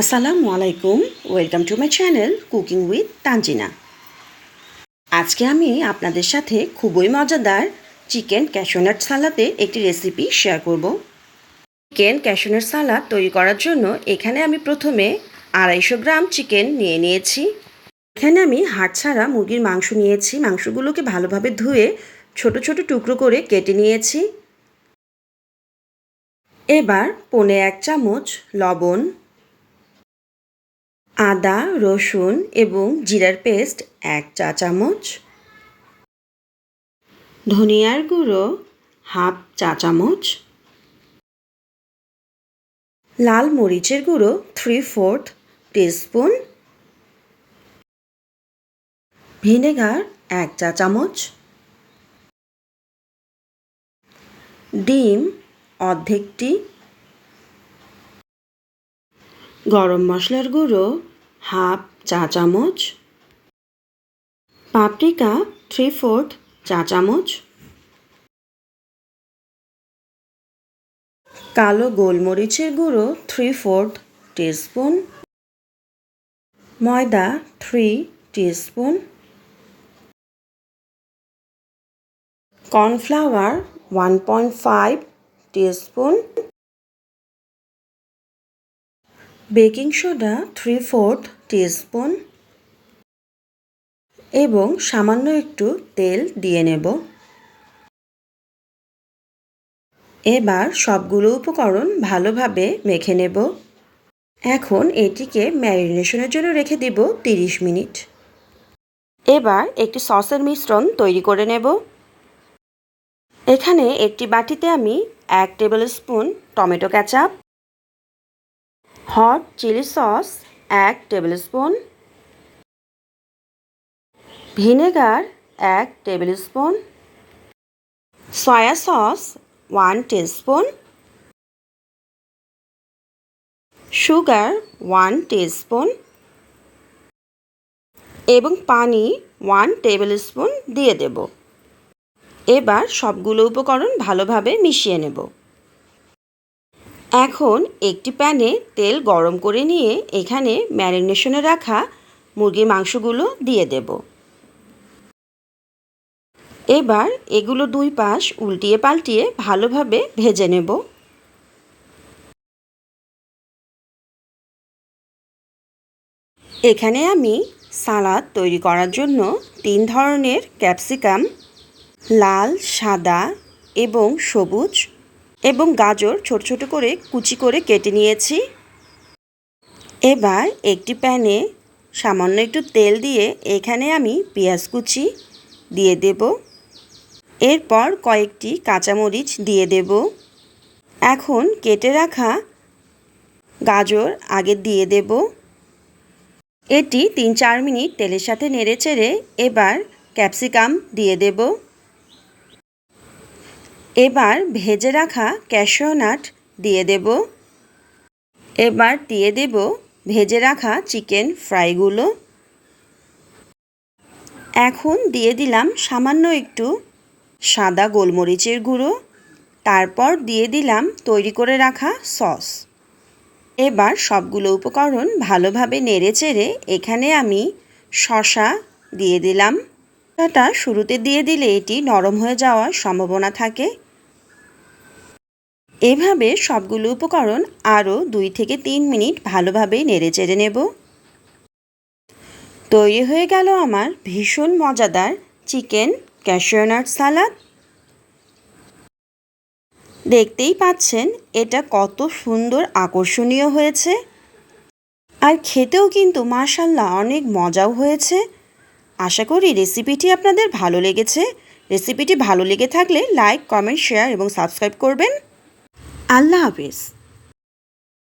আসসালামু আলাইকুম, welcome to my channel cooking with Tanzina. আজকে আমি আপনাদের সাথে খুবই মজাদার চিকেন ক্যাশোনাট সালাদের একটি রেসিপি শেয়ার করব। চিকেন ক্যাশোনাট সালাদ তৈরি করার জন্য এখানে আমি প্রথমে আড়াইশো গ্রাম চিকেন নিয়ে নিয়েছি। এখানে আমি হাড় ছাড়া মুরগির মাংস নিয়েছি, মাংসগুলোকে ভালোভাবে ধুয়ে ছোট ছোট টুকরো করে কেটে নিয়েছি। এবার পনে এক চামচ লবণ আদা, রসুন এবং জিরার পেস্ট এক চা চামচ। ধনিয়ার গুঁড়ো হাফ চা চামচ। লাল মরিচের গুঁড়ো থ্রি ফোর্থ টিস্পুন ভিনেগার এক চা চামচ। ডিম অর্ধেকটি। গরম মশলার গুঁড়ো হাফ চা চামচ, পাপরিকা থ্রি ফোর্থ চা চামচ, কালো গোলমরিচের গুঁড়ো থ্রি ফোর্থ টিস্পুন ময়দা three teaspoon cornflour one point five teaspoon baking soda three fourth teaspoon এবং সামান্য একটু তেল দিয়ে নেব। এবার সবগুলো উপকরণ ভালোভাবে মেখে নেব। এখন এটিকে ম্যারিনেশনের জন্য রেখে দিব তিরিশ মিনিট। এবার একটি সসের মিশ্রণ তৈরি করে নেব। এখানে একটি বাটিতে আমি এক tablespoon tomato ketchup hot chilli sauce, এক টেবিল স্পুন ভিনেগার, এক tablespoon soya sauce, one teaspoon. Sugar, one teaspoon. এবং পানি, ওয়ান টেবিল স্পুন দিয়ে দেব। এবার সবগুলো উপকরণ ভালোভাবে মিশিয়ে নেব। এখন একটি প্যানে তেল গরম করে নিয়ে এখানে ম্যারিনেশনে রাখা মুরগির মাংসগুলো দিয়ে দেব। এবার এগুলো দুই পাশ উল্টিয়ে পাল্টিয়ে ভালোভাবে ভেজে নেব। এখানে আমি সালাদ তৈরি করার জন্য তিন ধরনের ক্যাপসিকাম, লাল, সাদা এবং সবুজ এবং গাজর ছোট ছোট করে কুচি করে কেটে নিয়েছি। এবার একটি প্যানে সামান্য একটু তেল দিয়ে এখানে আমি পেঁয়াজ কুচি দিয়ে দেব। এরপর কয়েকটি কাঁচামরিচ দিয়ে দেব। এখন কেটে রাখা গাজর আগে দিয়ে দেব। এটি তিন চার মিনিট তেলের সাথে নেড়ে চেড়ে এবার ক্যাপসিকাম দিয়ে দেব। এবার ভেজে রাখা ক্যাশিও নাট দিয়ে দেব। এবার দিয়ে দেব ভেজে রাখা চিকেন ফ্রাইগুলো। এখন দিয়ে দিলাম সামান্য একটু সাদা গোলমরিচের গুঁড়ো। তারপর দিয়ে দিলাম তৈরি করে রাখা সস। এবার সবগুলো উপকরণ ভালোভাবে নেড়ে চেড়ে এখানে আমি শশা দিয়ে দিলাম। শশাটা শুরুতে দিয়ে দিলে এটি নরম হয়ে যাওয়ার সম্ভাবনা থাকে। এভাবে সবগুলো উপকরণ আরও দুই থেকে তিন মিনিট ভালোভাবে নেড়ে চেড়ে নেব। তৈরি হয়ে গেল আমার ভীষণ মজাদার চিকেন ক্যাশিওনাট সালাদ। দেখতেই পাচ্ছেন, এটা কত সুন্দর আকর্ষণীয় হয়েছে। আর খেতেও কিন্তু মাশাল্লাহ অনেক মজাও হয়েছে। আশা করি রেসিপিটি আপনাদের ভালো লেগেছে। রেসিপিটি ভালো লেগে থাকলে লাইক, কমেন্ট, শেয়ার এবং সাবস্ক্রাইব করবেন। আল্লাহ হাফিজ।